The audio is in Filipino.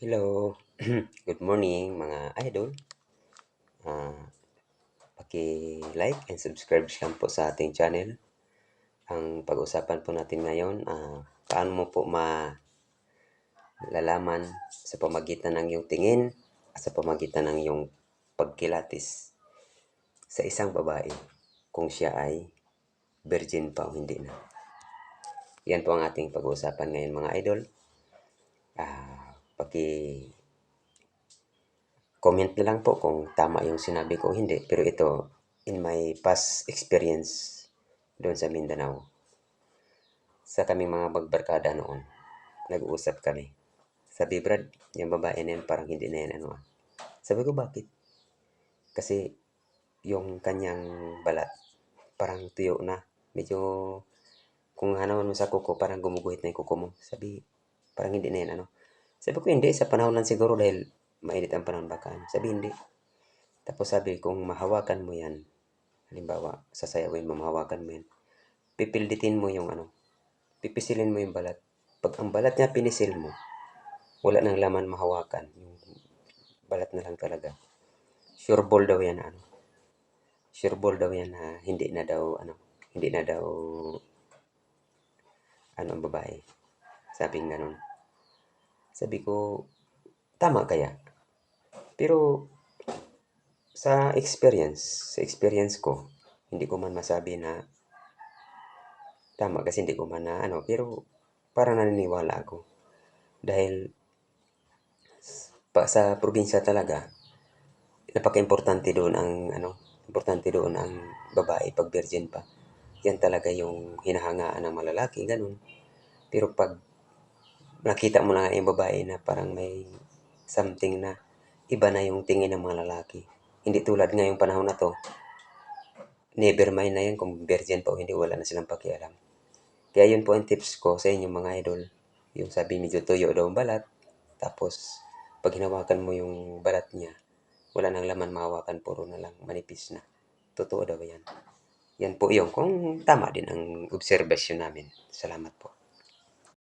Hello, good morning mga idol. Ah, paki-like and subscribe lang po sa ating channel. Ang pag-usapan po natin ngayon, ah, paano mo po malalaman sa pamagitan ng iyong tingin at sa pamagitan ng iyong pagkilatis sa isang babae kung siya ay virgin pa o hindi na. Yan po ang ating pag-uusapan ngayon mga idol. Ah, paki comment na lang po kung tama yung sinabi ko hindi. Pero ito, in my past experience doon sa Mindanao, sa kaming mga magbarkada noon, nag-uusap kami. Sabi, Brad, yung babae na yan, parang hindi na yan ano ah. Sabi ko, bakit? Kasi yung kanyang balat, parang tuyo na. Medyo, kung hanawan mo sa kuko, parang gumuguhit na yung kuko mo. Sabi, parang hindi na yan ano. Sabi ko, hindi. Sa panahon lang siguro dahil mainit ang panahon baka. ano. Sabi, hindi. Tapos sabi, kung mahawakan mo yan, halimbawa, sasayawin mo, mahawakan mo yan, pipilditin mo yung ano, pipisilin mo yung balat. Pag ang balat niya pinisil mo, wala nang laman mahawakan. Yung balat na lang talaga. Sure ball daw yan ano. Sure ball daw yan na hindi na daw ano, hindi na daw ano ang babae. Sabing ganun. Sabi ko, tama kaya? Pero sa experience, sa experience ko, hindi ko man masabi na tama kasi hindi ko man na ano, pero parang naniniwala ako. Dahil pa, sa probinsya talaga, napaka-importante doon ang ano, importante doon ang babae pag virgin pa. Yan talaga yung hinahangaan ng malalaki, ganun. Pero pag nakita mo na yung babae na parang may something na iba na yung tingin ng mga lalaki. Hindi tulad ngayong panahon na to, never mind na yan kung virgin pa o hindi, wala na silang pakialam. Kaya yun po ang tips ko sa inyo mga idol. Yung sabi medyo tuyo daw ang balat, tapos pag hinawakan mo yung balat niya, wala nang laman mahawakan, puro na lang manipis na. Totoo daw yan. Yan po yung kung tama din ang obserbasyon namin. Salamat po.